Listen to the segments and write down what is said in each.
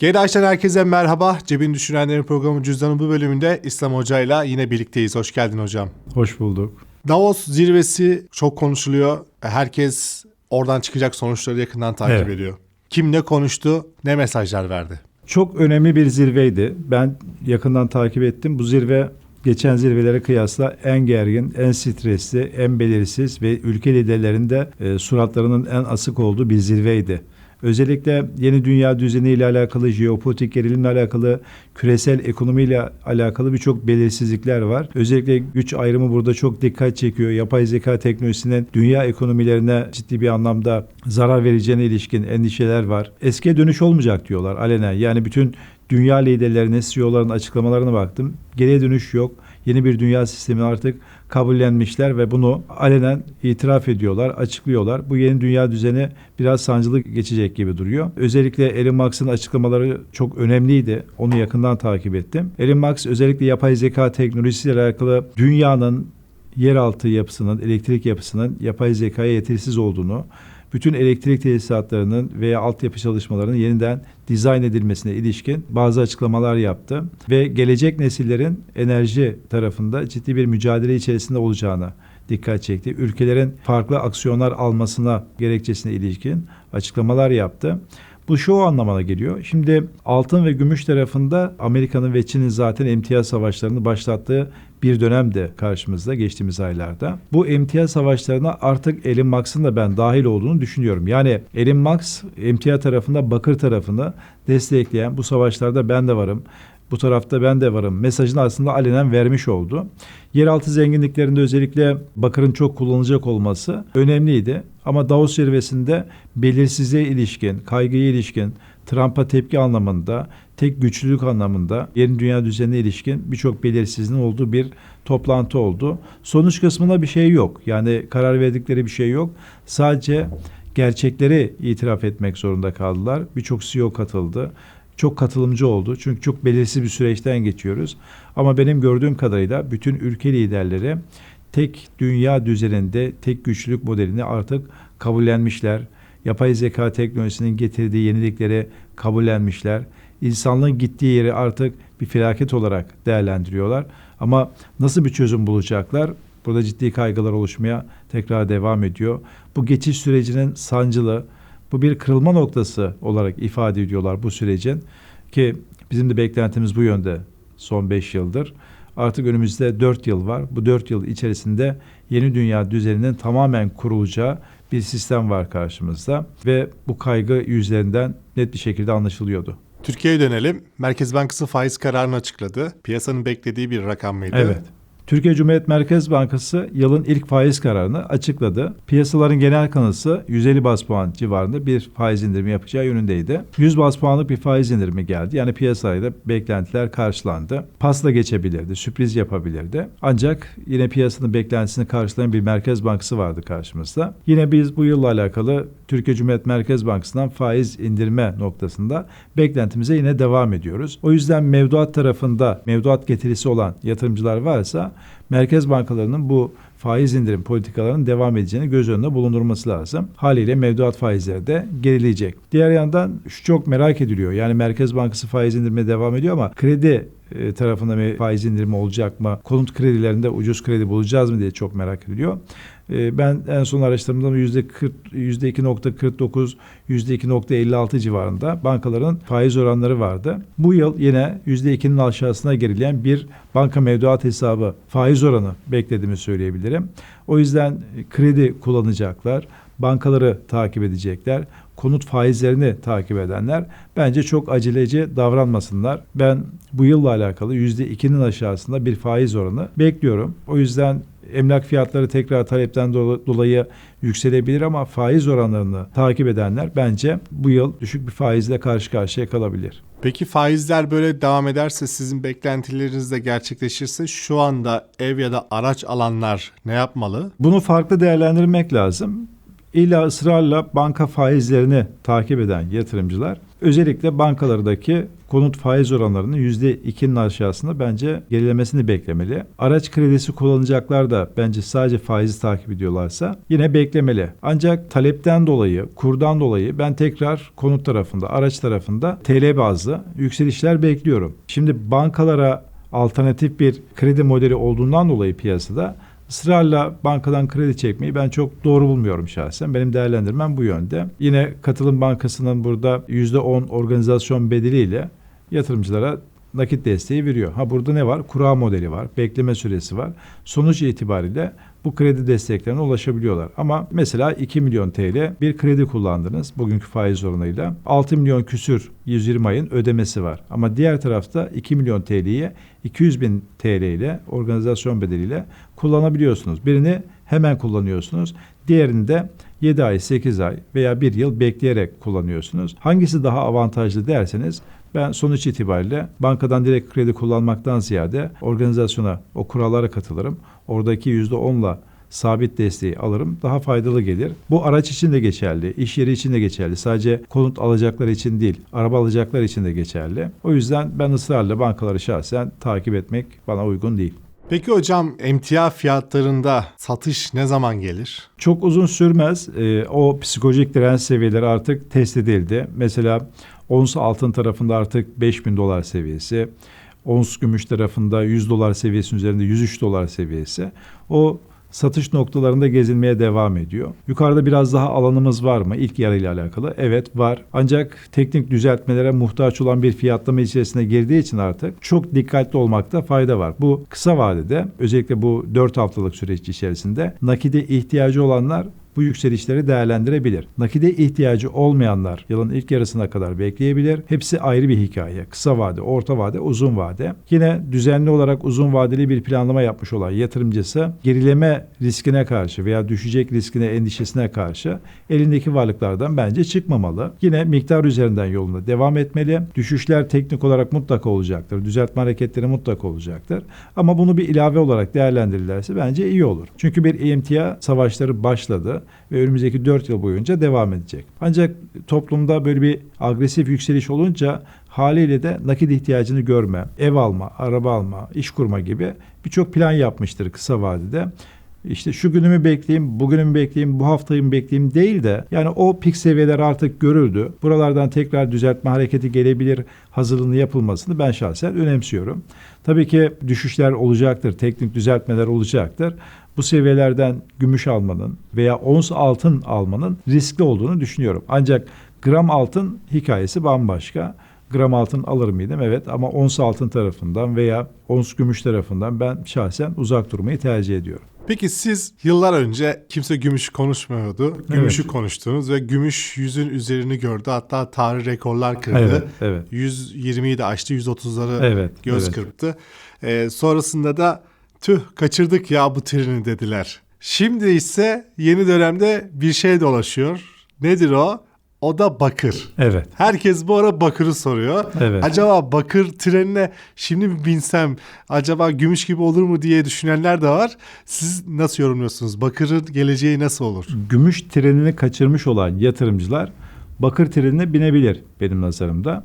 GDH'den herkese merhaba. Cebin Düşürenlerin programı Cüzdan'ın bu bölümünde İslam Hoca ile yine birlikteyiz. Hoş geldin hocam. Hoş bulduk. Davos zirvesi çok konuşuluyor. Herkes oradan çıkacak sonuçları yakından takip Evet. ediyor. Kim ne konuştu, ne mesajlar verdi? Çok önemli bir zirveydi. Ben yakından takip ettim. Bu zirve geçen zirvelere kıyasla en gergin, en stresli, en belirsiz ve ülke liderlerinde e, suratlarının en asık olduğu bir zirveydi. Özellikle yeni dünya düzeniyle alakalı, jeopolitik gerilimle alakalı, küresel ekonomiyle alakalı birçok belirsizlikler var. Özellikle güç ayrımı burada çok dikkat çekiyor. Yapay zeka teknolojisinin dünya ekonomilerine ciddi bir anlamda zarar vereceğine ilişkin endişeler var. Eskiye dönüş olmayacak diyorlar alenen. Yani bütün dünya liderlerine, CEO'ların açıklamalarına baktım. Geriye dönüş yok. Yeni bir dünya sistemi artık kabullenmişler ve bunu alenen itiraf ediyorlar, açıklıyorlar. Bu yeni dünya düzeni biraz sancılı geçecek gibi duruyor. Özellikle Elon Musk'ın açıklamaları çok önemliydi. Onu yakından takip ettim. Elon Musk özellikle yapay zeka teknolojisiyle alakalı dünyanın yeraltı yapısının, elektrik yapısının yapay zekaya yetersiz olduğunu, bütün elektrik tesisatlarının veya altyapı çalışmalarının yeniden dizayn edilmesine ilişkin bazı açıklamalar yaptı ve gelecek nesillerin enerji tarafında ciddi bir mücadele içerisinde olacağını dikkat çekti. Ülkelerin farklı aksiyonlar almasına gerekçesine ilişkin açıklamalar yaptı. Bu şu anlamına geliyor. Şimdi altın ve gümüş tarafında Amerika'nın ve Çin'in zaten emtia savaşlarını başlattığı bir dönem de karşımızda geçtiğimiz aylarda. Bu emtia savaşlarına artık Elon Musk'ın da ben dahil olduğunu düşünüyorum. Yani Elon Musk emtia tarafında bakır tarafını destekleyen bu savaşlarda ben de varım. Bu tarafta ben de varım mesajını aslında alenen vermiş oldu. Yeraltı zenginliklerinde özellikle bakırın çok kullanılacak olması önemliydi. Ama Davos zirvesinde belirsizliğe ilişkin, kaygıya ilişkin, Trump'a tepki anlamında, tek güçlülük anlamında yeni dünya düzenine ilişkin birçok belirsizliğin olduğu bir toplantı oldu. Sonuç kısmında bir şey yok. Yani karar verdikleri bir şey yok. Sadece gerçekleri itiraf etmek zorunda kaldılar. Birçok CEO katıldı. Çok katılımcı oldu. Çünkü çok belirsiz bir süreçten geçiyoruz. Ama benim gördüğüm kadarıyla bütün ülke liderleri tek dünya düzeninde tek güçlülük modelini artık kabullenmişler. Yapay zeka teknolojisinin getirdiği yenilikleri kabullenmişler. İnsanlığın gittiği yeri artık bir felaket olarak değerlendiriyorlar. Ama nasıl bir çözüm bulacaklar? Burada ciddi kaygılar oluşmaya tekrar devam ediyor. Bu geçiş sürecinin sancılı, bu bir kırılma noktası olarak ifade ediyorlar bu sürecin. Ki bizim de beklentimiz bu yönde son 5 yıldır. Artık önümüzde 4 yıl var. Bu 4 yıl içerisinde yeni dünya düzeninin tamamen kurulacağı bir sistem var karşımızda. Ve bu kaygı yüzlerinden net bir şekilde anlaşılıyordu. Türkiye'ye dönelim. Merkez Bankası faiz kararını açıkladı. Piyasanın beklediği bir rakam mıydı? Evet. Türkiye Cumhuriyet Merkez Bankası yılın ilk faiz kararını açıkladı. Piyasaların genel kanısı 150 bas puan civarında bir faiz indirimi yapacağı yönündeydi. 100 bas puanlık bir faiz indirimi geldi. Yani piyasayla beklentiler karşılandı. Pasla geçebilirdi, sürpriz yapabilirdi. Ancak yine piyasanın beklentisini karşılayan bir Merkez Bankası vardı karşımızda. Yine biz bu yılla alakalı Türkiye Cumhuriyet Merkez Bankası'ndan faiz indirme noktasında beklentimize yine devam ediyoruz. O yüzden mevduat tarafında mevduat getirisi olan yatırımcılar varsa merkez bankalarının bu faiz indirim politikalarının devam edeceğini göz önünde bulundurması lazım. Haliyle mevduat faizleri de gerileyecek. Diğer yandan şu çok merak ediliyor. Yani Merkez Bankası faiz indirmeye devam ediyor ama kredi e, tarafında bir faiz indirimi olacak mı? Konut kredilerinde ucuz kredi bulacağız mı diye çok merak ediliyor. E, Ben en son araştırdığımda yüzde 40, yüzde 2.49, yüzde 2.56 civarında bankaların faiz oranları vardı. Bu yıl yine yüzde 2'nin aşağısına gerileyen bir banka mevduat hesabı faiz oranı beklediğimi söyleyebilirim. O yüzden kredi kullanacaklar, bankaları takip edecekler, konut faizlerini takip edenler bence çok aceleci davranmasınlar. Ben bu yılla alakalı yüzde 2'nin aşağısında bir faiz oranı bekliyorum. O yüzden emlak fiyatları tekrar talepten dola- dolayı yükselebilir ama faiz oranlarını takip edenler bence bu yıl düşük bir faizle karşı karşıya kalabilir. Peki faizler böyle devam ederse sizin beklentileriniz de gerçekleşirse şu anda ev ya da araç alanlar ne yapmalı? Bunu farklı değerlendirmek lazım. İlla ısrarla banka faizlerini takip eden yatırımcılar Özellikle bankalardaki konut faiz oranlarının %2'nin aşağısında bence gerilemesini beklemeli. Araç kredisi kullanacaklar da bence sadece faizi takip ediyorlarsa yine beklemeli. Ancak talepten dolayı, kurdan dolayı ben tekrar konut tarafında, araç tarafında TL bazlı yükselişler bekliyorum. Şimdi bankalara alternatif bir kredi modeli olduğundan dolayı piyasada ısrarla bankadan kredi çekmeyi ben çok doğru bulmuyorum şahsen. Benim değerlendirmem bu yönde. Yine Katılım Bankası'nın burada %10 organizasyon bedeliyle yatırımcılara nakit desteği veriyor. Ha burada ne var? Kura modeli var, bekleme süresi var. Sonuç itibariyle bu kredi desteklerine ulaşabiliyorlar. Ama mesela 2 milyon TL bir kredi kullandınız bugünkü faiz oranıyla. 6 milyon küsür 120 ayın ödemesi var. Ama diğer tarafta 2 milyon TL'ye 200 bin TL ile organizasyon bedeliyle kullanabiliyorsunuz. Birini hemen kullanıyorsunuz. Diğerini de 7 ay, 8 ay veya 1 yıl bekleyerek kullanıyorsunuz. Hangisi daha avantajlı derseniz ben sonuç itibariyle bankadan direkt kredi kullanmaktan ziyade organizasyona, o kurallara katılırım. Oradaki %10'la sabit desteği alırım. Daha faydalı gelir. Bu araç için de geçerli, iş yeri için de geçerli. Sadece konut alacaklar için değil, araba alacaklar için de geçerli. O yüzden ben ısrarla bankaları şahsen takip etmek bana uygun değil. Peki hocam emtia fiyatlarında satış ne zaman gelir? Çok uzun sürmez. Ee, o psikolojik direnç seviyeleri artık test edildi. Mesela ons altın tarafında artık 5000 dolar seviyesi, ons gümüş tarafında 100 dolar seviyesinin üzerinde 103 dolar seviyesi. O satış noktalarında gezilmeye devam ediyor. Yukarıda biraz daha alanımız var mı? İlk yarıyla alakalı. Evet var. Ancak teknik düzeltmelere muhtaç olan bir fiyatlama içerisine girdiği için artık çok dikkatli olmakta fayda var. Bu kısa vadede özellikle bu 4 haftalık süreç içerisinde nakide ihtiyacı olanlar bu yükselişleri değerlendirebilir. Nakide ihtiyacı olmayanlar yılın ilk yarısına kadar bekleyebilir. Hepsi ayrı bir hikaye. Kısa vade, orta vade, uzun vade. Yine düzenli olarak uzun vadeli bir planlama yapmış olan yatırımcısı gerileme riskine karşı veya düşecek riskine, endişesine karşı elindeki varlıklardan bence çıkmamalı. Yine miktar üzerinden yoluna devam etmeli. Düşüşler teknik olarak mutlaka olacaktır. Düzeltme hareketleri mutlaka olacaktır. Ama bunu bir ilave olarak değerlendirirlerse bence iyi olur. Çünkü bir emtia savaşları başladı ve önümüzdeki 4 yıl boyunca devam edecek. Ancak toplumda böyle bir agresif yükseliş olunca haliyle de nakit ihtiyacını görme, ev alma, araba alma, iş kurma gibi birçok plan yapmıştır kısa vadede. İşte şu günümü bekleyeyim, bugünümü bekleyeyim, bu haftayı mı bekleyeyim değil de yani o pik seviyeler artık görüldü. Buralardan tekrar düzeltme hareketi gelebilir hazırlığını yapılmasını ben şahsen önemsiyorum. Tabii ki düşüşler olacaktır, teknik düzeltmeler olacaktır bu seviyelerden gümüş almanın veya ons altın almanın riskli olduğunu düşünüyorum. Ancak gram altın hikayesi bambaşka. Gram altın alır mıydım? Evet ama ons altın tarafından veya ons gümüş tarafından ben şahsen uzak durmayı tercih ediyorum. Peki siz yıllar önce kimse gümüş konuşmuyordu. Gümüşü Evet. konuştunuz ve gümüş yüzün üzerini gördü. Hatta tarih rekorlar kırdı. Evet, evet. 120'yi de aştı, 130'ları Evet, göz evet. kırptı. Ee, sonrasında da tüh kaçırdık ya bu treni dediler. Şimdi ise yeni dönemde bir şey dolaşıyor. Nedir o? O da bakır. Evet. Herkes bu ara bakırı soruyor. Evet. Acaba bakır trenine şimdi mi binsem acaba gümüş gibi olur mu diye düşünenler de var. Siz nasıl yorumluyorsunuz? Bakırın geleceği nasıl olur? Gümüş trenini kaçırmış olan yatırımcılar bakır trenine binebilir benim nazarımda.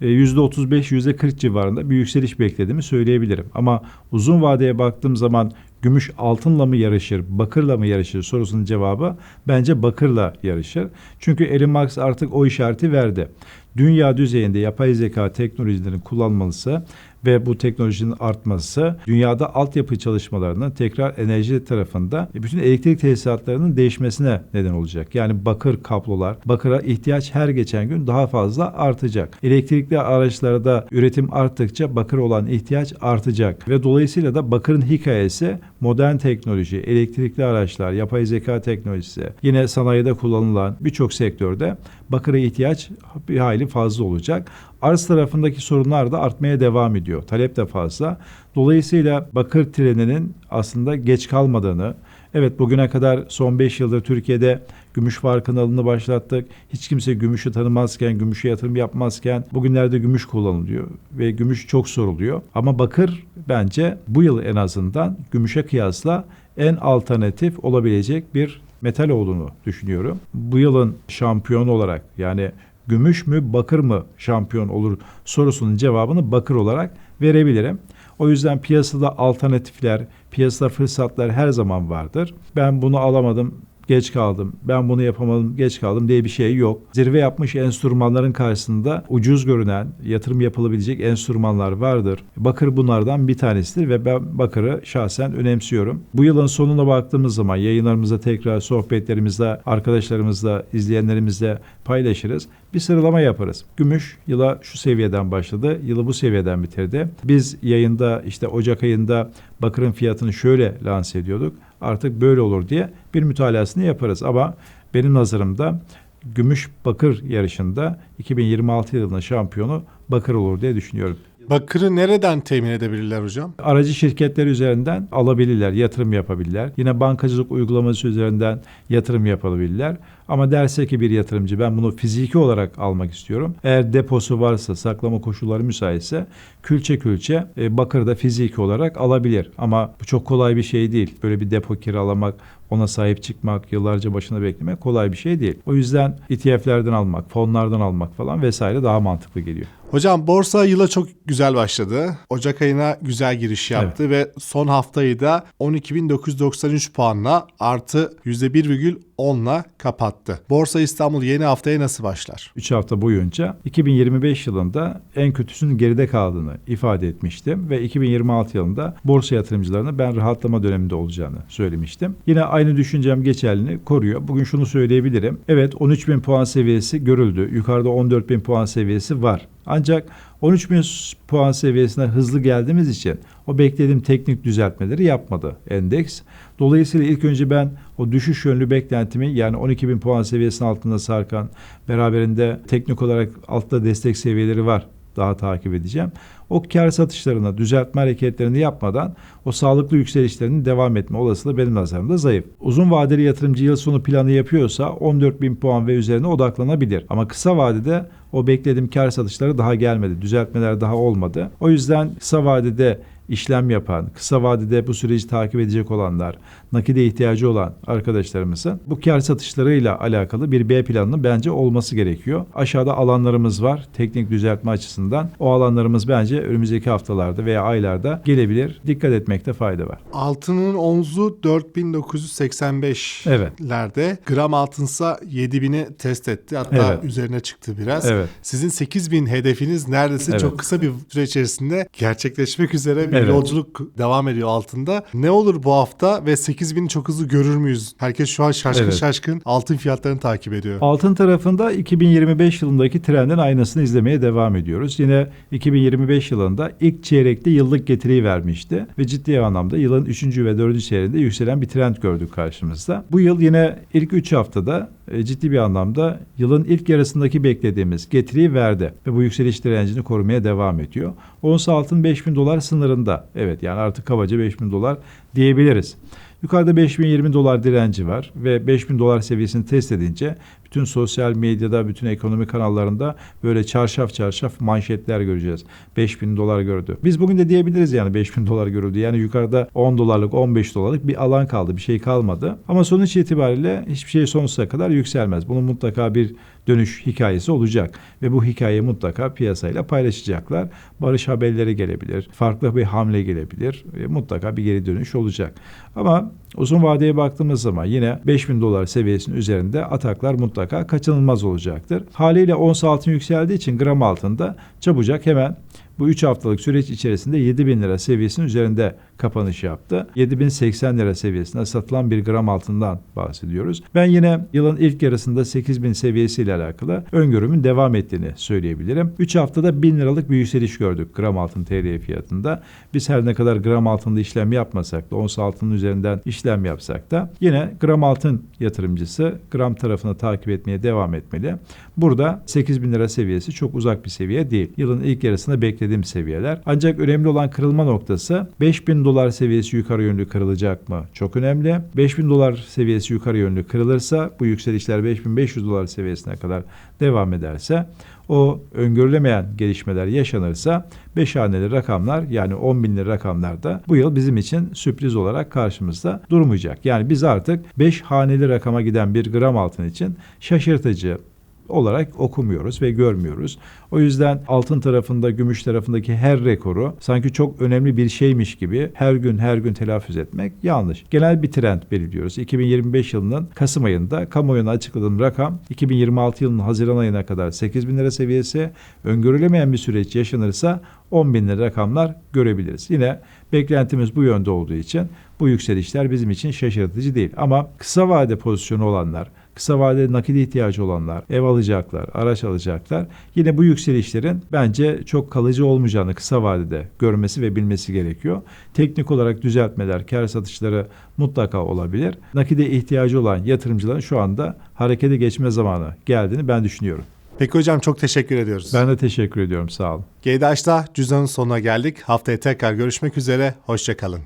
E, %35, %40 civarında bir yükseliş beklediğimi söyleyebilirim. Ama uzun vadeye baktığım zaman gümüş altınla mı yarışır, bakırla mı yarışır sorusunun cevabı bence bakırla yarışır. Çünkü Elon Musk artık o işareti verdi. Dünya düzeyinde yapay zeka teknolojilerin kullanılması ve bu teknolojinin artması dünyada altyapı çalışmalarının tekrar enerji tarafında bütün elektrik tesisatlarının değişmesine neden olacak. Yani bakır kablolar, bakıra ihtiyaç her geçen gün daha fazla artacak. Elektrikli araçlarda üretim arttıkça bakır olan ihtiyaç artacak ve dolayısıyla da bakırın hikayesi modern teknoloji, elektrikli araçlar, yapay zeka teknolojisi, yine sanayide kullanılan birçok sektörde bakıra ihtiyaç bir hayli fazla olacak. Arz tarafındaki sorunlar da artmaya devam ediyor. Talep de fazla. Dolayısıyla bakır treninin aslında geç kalmadığını, evet bugüne kadar son 5 yıldır Türkiye'de gümüş farkındalığını başlattık. Hiç kimse gümüşü tanımazken, gümüşe yatırım yapmazken bugünlerde gümüş kullanılıyor ve gümüş çok soruluyor. Ama bakır bence bu yıl en azından gümüşe kıyasla en alternatif olabilecek bir metal olduğunu düşünüyorum. Bu yılın şampiyon olarak yani gümüş mü bakır mı şampiyon olur sorusunun cevabını bakır olarak verebilirim. O yüzden piyasada alternatifler, piyasada fırsatlar her zaman vardır. Ben bunu alamadım, geç kaldım, ben bunu yapamadım, geç kaldım diye bir şey yok. Zirve yapmış enstrümanların karşısında ucuz görünen, yatırım yapılabilecek enstrümanlar vardır. Bakır bunlardan bir tanesidir ve ben bakırı şahsen önemsiyorum. Bu yılın sonuna baktığımız zaman yayınlarımızda tekrar sohbetlerimizde arkadaşlarımızla, izleyenlerimizle paylaşırız. Bir sıralama yaparız. Gümüş yıla şu seviyeden başladı, yılı bu seviyeden bitirdi. Biz yayında işte Ocak ayında bakırın fiyatını şöyle lanse ediyorduk. Artık böyle olur diye bir mütalasını yaparız. Ama benim nazarımda gümüş bakır yarışında 2026 yılının şampiyonu bakır olur diye düşünüyorum. Bakırı nereden temin edebilirler hocam? Aracı şirketler üzerinden alabilirler, yatırım yapabilirler. Yine bankacılık uygulaması üzerinden yatırım yapabilirler. Ama derse ki bir yatırımcı ben bunu fiziki olarak almak istiyorum. Eğer deposu varsa, saklama koşulları müsaitse külçe külçe e, bakırda fiziki olarak alabilir. Ama bu çok kolay bir şey değil. Böyle bir depo kiralamak, ona sahip çıkmak, yıllarca başına beklemek kolay bir şey değil. O yüzden ETF'lerden almak, fonlardan almak falan vesaire daha mantıklı geliyor. Hocam borsa yıla çok güzel başladı. Ocak ayına güzel giriş yaptı ve son haftayı da 12.993 puanla artı %1,10'la kapattı. Borsa İstanbul yeni haftaya nasıl başlar? 3 hafta boyunca 2025 yılında en kötüsünün geride kaldığını ifade etmiştim ve 2026 yılında borsa yatırımcılarına ben rahatlama döneminde olacağını söylemiştim. Yine aynı düşüncem geçerliliğini koruyor. Bugün şunu söyleyebilirim. Evet 13.000 puan seviyesi görüldü. Yukarıda 14.000 puan seviyesi var. Ancak 13.000 puan seviyesine hızlı geldiğimiz için o beklediğim teknik düzeltmeleri yapmadı endeks. Dolayısıyla ilk önce ben o düşüş yönlü beklentimi yani 12.000 puan seviyesinin altında sarkan beraberinde teknik olarak altta destek seviyeleri var daha takip edeceğim. O kar satışlarına düzeltme hareketlerini yapmadan o sağlıklı yükselişlerinin devam etme olasılığı benim nazarımda zayıf. Uzun vadeli yatırımcı yıl sonu planı yapıyorsa 14.000 puan ve üzerine odaklanabilir. Ama kısa vadede o beklediğim kar satışları daha gelmedi. Düzeltmeler daha olmadı. O yüzden kısa vadede işlem yapan, kısa vadede bu süreci takip edecek olanlar, nakide ihtiyacı olan arkadaşlarımızın bu kar satışlarıyla alakalı bir B planının bence olması gerekiyor. Aşağıda alanlarımız var teknik düzeltme açısından. O alanlarımız bence önümüzdeki haftalarda veya aylarda gelebilir. Dikkat etmekte fayda var. Altının onzu 4985'lerde. Gram altınsa 7000'i test etti. Hatta Evet. üzerine çıktı biraz. Evet. Sizin 8000 hedefiniz neredeyse Evet. çok kısa bir süre içerisinde gerçekleşmek üzere bir Evet. Yolculuk devam ediyor altında. Ne olur bu hafta ve 8000'i çok hızlı görür müyüz? Herkes şu an şaşkın Evet. şaşkın altın fiyatlarını takip ediyor. Altın tarafında 2025 yılındaki trendin aynısını izlemeye devam ediyoruz. Yine 2025 yılında ilk çeyrekte yıllık getiriyi vermişti ve ciddi anlamda yılın 3. ve 4. çeyreğinde yükselen bir trend gördük karşımızda. Bu yıl yine ilk 3 haftada e, ciddi bir anlamda yılın ilk yarısındaki beklediğimiz getiriyi verdi ve bu yükseliş direncini korumaya devam ediyor. Ons altın 5000 dolar sınırında. Evet yani artık kabaca 5000 dolar diyebiliriz. Yukarıda 5020 dolar direnci var ve 5000 dolar seviyesini test edince bütün sosyal medyada, bütün ekonomi kanallarında böyle çarşaf çarşaf manşetler göreceğiz. 5000 dolar gördü. Biz bugün de diyebiliriz yani 5000 dolar görüldü. Yani yukarıda 10 dolarlık, 15 dolarlık bir alan kaldı. Bir şey kalmadı. Ama sonuç itibariyle hiçbir şey sonsuza kadar yükselmez. Bunun mutlaka bir dönüş hikayesi olacak ve bu hikayeyi mutlaka piyasayla paylaşacaklar. Barış haberleri gelebilir, farklı bir hamle gelebilir, e, mutlaka bir geri dönüş olacak. Ama uzun vadeye baktığımız zaman yine 5000 dolar seviyesinin üzerinde ataklar mutlaka kaçınılmaz olacaktır. Haliyle ons altın yükseldiği için gram altında çabucak hemen bu 3 haftalık süreç içerisinde 7000 lira seviyesinin üzerinde kapanış yaptı. 7080 lira seviyesinde satılan bir gram altından bahsediyoruz. Ben yine yılın ilk yarısında 8000 seviyesiyle alakalı öngörümün devam ettiğini söyleyebilirim. 3 haftada 1000 liralık bir yükseliş gördük gram altın TL fiyatında. Biz her ne kadar gram altında işlem yapmasak da ons altının üzerinden işlem yapsak da yine gram altın yatırımcısı gram tarafını takip etmeye devam etmeli. Burada 8000 lira seviyesi çok uzak bir seviye değil. Yılın ilk yarısında beklediğim seviyeler. Ancak önemli olan kırılma noktası 5000 dolar seviyesi yukarı yönlü kırılacak mı? Çok önemli. 5000 dolar seviyesi yukarı yönlü kırılırsa bu yükselişler 5500 dolar seviyesine kadar devam ederse o öngörülemeyen gelişmeler yaşanırsa 5 haneli rakamlar yani 10 binli rakamlar da bu yıl bizim için sürpriz olarak karşımızda durmayacak. Yani biz artık 5 haneli rakama giden bir gram altın için şaşırtıcı, olarak okumuyoruz ve görmüyoruz. O yüzden altın tarafında, gümüş tarafındaki her rekoru sanki çok önemli bir şeymiş gibi her gün her gün telaffuz etmek yanlış. Genel bir trend belirliyoruz. 2025 yılının Kasım ayında kamuoyuna açıkladığım rakam 2026 yılının Haziran ayına kadar 8 bin lira seviyesi. Öngörülemeyen bir süreç yaşanırsa 10 bin lira rakamlar görebiliriz. Yine beklentimiz bu yönde olduğu için bu yükselişler bizim için şaşırtıcı değil. Ama kısa vade pozisyonu olanlar, kısa vadeli nakit ihtiyacı olanlar, ev alacaklar, araç alacaklar. Yine bu yükselişlerin bence çok kalıcı olmayacağını kısa vadede görmesi ve bilmesi gerekiyor. Teknik olarak düzeltmeler, kar satışları mutlaka olabilir. Nakide ihtiyacı olan yatırımcıların şu anda harekete geçme zamanı geldiğini ben düşünüyorum. Peki hocam çok teşekkür ediyoruz. Ben de teşekkür ediyorum. Sağ olun. GDH'da cüzdanın sonuna geldik. Haftaya tekrar görüşmek üzere. Hoşçakalın.